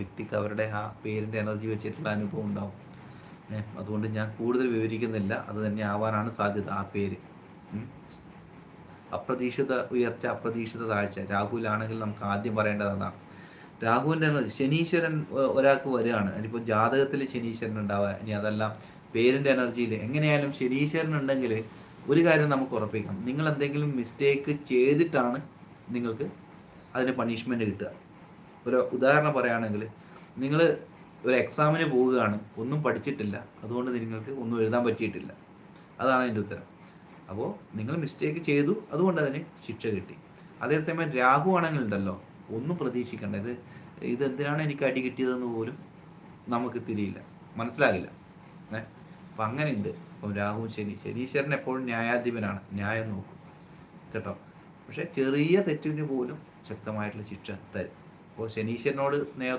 വ്യക്തിക്ക് അവരുടെ ആ പേരിന്റെ എനർജി വെച്ചിട്ടുള്ള അനുഭവം ഉണ്ടാവും. അതുകൊണ്ട് ഞാൻ കൂടുതൽ വിവരിക്കുന്നില്ല. അത് തന്നെ ആവാനാണ് സാധ്യത ആ പേര്. അപ്രതീക്ഷിത ഉയർച്ച അപ്രതീക്ഷിത താഴ്ച. രാഹുലാണെങ്കിൽ നമുക്ക് ആദ്യം പറയേണ്ടത് അതാണ്. രാഹുവിന്റെ എനർജി ശനീശ്വരൻ ഒരാൾക്ക് വരികയാണ്. ഇനിയിപ്പോൾ ജാതകത്തിൽ ശനീശ്വരൻ ഉണ്ടാവുക. ഇനി അതെല്ലാം പേരിന്റെ എനർജിയിൽ എങ്ങനെയായാലും ശനീശ്വരൻ ഉണ്ടെങ്കിൽ ഒരു കാര്യം നമുക്ക് ഉറപ്പിക്കാം. നിങ്ങൾ എന്തെങ്കിലും മിസ്റ്റേക്ക് ചെയ്തിട്ടാണ് നിങ്ങൾക്ക് അതിന് പണിഷ്മെന്റ് കിട്ടുക. ഒരു ഉദാഹരണം പറയുകയാണെങ്കിൽ നിങ്ങൾ ഒരു എക്സാമിന് പോവുകയാണ് ഒന്നും പഠിച്ചിട്ടില്ല അതുകൊണ്ട് നിങ്ങൾക്ക് ഒന്നും എഴുതാൻ പറ്റിയിട്ടില്ല. അതാണ് അതിന്റെ ഉത്തരം. അപ്പോൾ നിങ്ങൾ മിസ്റ്റേക്ക് ചെയ്തു അതുകൊണ്ട് അതിന് ശിക്ഷ കിട്ടി. അതേസമയം രാഹു ആണെങ്കിൽ ഉണ്ടല്ലോ ഒന്നും പ്രതീക്ഷിക്കേണ്ട. ഇത് ഇതെന്തിനാണ് എനിക്ക് അടി കിട്ടിയതെന്ന് പോലും നമുക്ക് തിരിയില്ല. മനസ്സിലാകില്ല. ഏ? അപ്പം അങ്ങനെയുണ്ട്. അപ്പം രാഹു ശനി ശനീശ്വരൻ എപ്പോഴും ന്യായാധിപനാണ്. ന്യായം നോക്കും. കേട്ടോ? പക്ഷേ ചെറിയ തെറ്റിന് പോലും ശക്തമായിട്ടുള്ള ശിക്ഷ തരും. അപ്പോൾ ശനീശ്വരനോട് സ്നേഹം